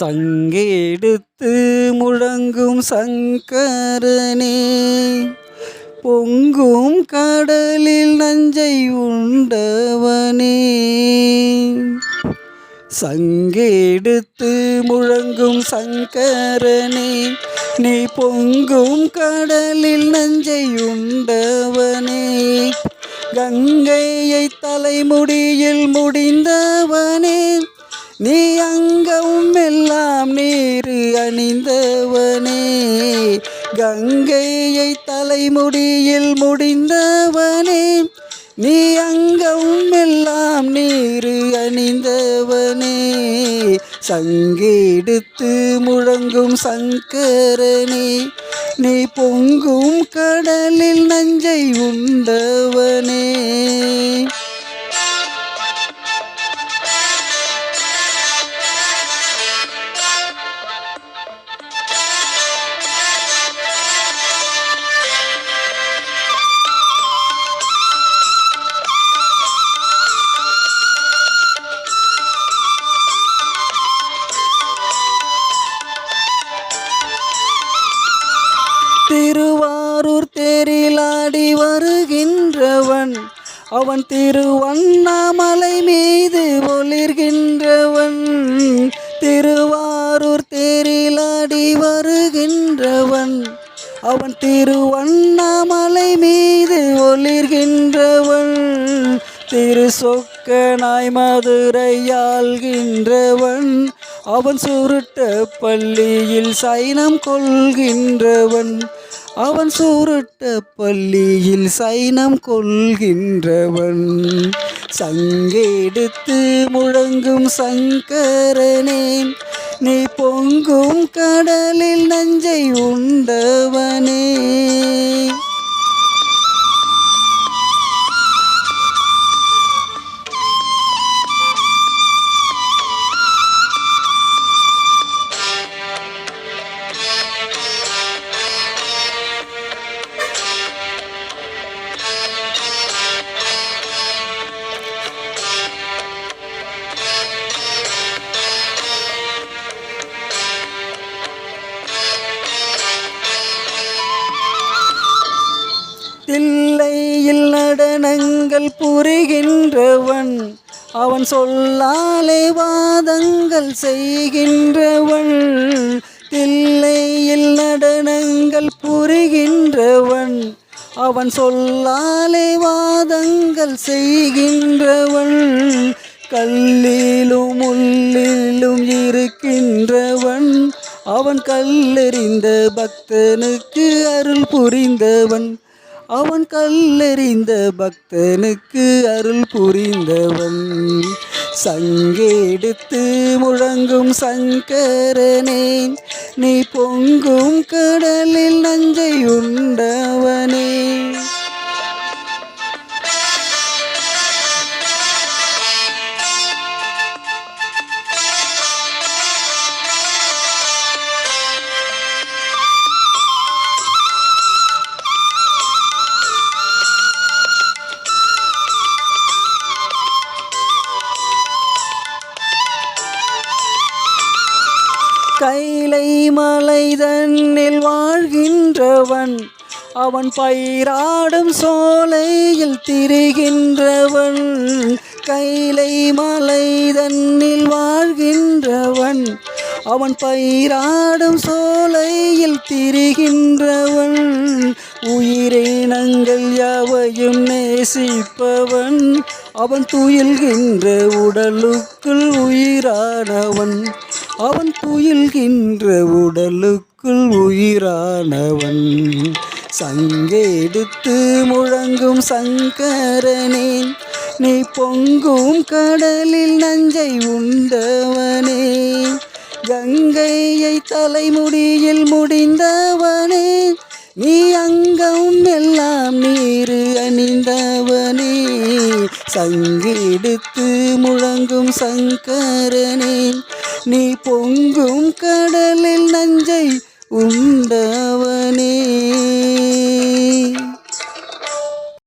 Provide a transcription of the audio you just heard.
சங்கெடுத்து முழங்கும் சங்கரனே பொங்கும் கடலில் நஞ்சை உண்டவனே. சங்கெடுத்து முழங்கும் சங்கரனே நீ பொங்கும் கடலில் நஞ்சை உண்டவனே. கங்கையை தலைமுடியில் முடிந்தவனே நீ அங்கவும் மெல்ல கங்கையை தலைமுடியில் முடிந்தவனே நீ அங்கம் எல்லாம் நீரு அணிந்தவனே. சங்கெடுத்து முழங்கும் சங்கரனே நீ பொங்கும் கடலில் நஞ்சை உண்டவனே. அவன் திருவண்ணாமலை மீது ஒளிர்கின்றவன் திருவாரூர் தேரிலாடி வருகின்றவன். அவன் திருவண்ணாமலை மீது ஒளிர்கின்றவன் திரு சொக்கனாய் மதுரையாள்கின்றவன். அவன் சுருட்ட பள்ளியில் சைனம் கொள்கின்றவன் அவன் சூருட்ட பள்ளியில் சைனம் கொள்கின்றவன். சங்கெடுத்து முழங்கும் சங்கரனே நீ பொங்கும் கடலில் நஞ்சை உண்டவனே. வாதங்கள் புரிகின்றவன். அவன் சொல்லாலே வாதங்கள் செய்கின்றவள் தில்லையில் நடனங்கள் புரிகின்றவன். அவன் சொல்லாலே வாதங்கள் செய்கின்றவள் கல்லிலும் முள்ளிலும் இருக்கின்றவன். அவன் கல்லெறிந்த பக்தனுக்கு அருள் புரிந்தவன். அவன் கல்லெறிந்த பக்தனுக்கு அருள் புரிந்தவன். சங்கெடுத்து முழங்கும் சங்கரனே நீ பொங்கும் கடலில் நஞ்சை உண்டவனே. கைலை மலை தன்னில் வாழ்கின்றவன். அவன் பயிராடும் சோலையில் திரிகின்றவன். கைலை மலை தன்னில் வாழ்கின்றவன். அவன் பயிராடும் சோலையில் திரிகின்றவன். உயிரினங்கள் யாவையும் நேசிப்பவன். அவன் துயில்கின்ற உடலுக்குள் உயிரானவன். அவன் துயில்கின்ற உடலுக்குள் உயிரானவன். சங்கெடுத்து முழங்கும் சங்கரனே நீ பொங்கும் கடலில் நஞ்சை உண்டவனே. கங்கையை தலைமுடியில் முடிந்தவனே நீ அங்கம் எல்லாம் நீரு அணிந்தவன் சங்கெடுத்து முழங்கும் சங்கரனே நீ பொங்கும் கடலில் நஞ்சை உண்டவனே.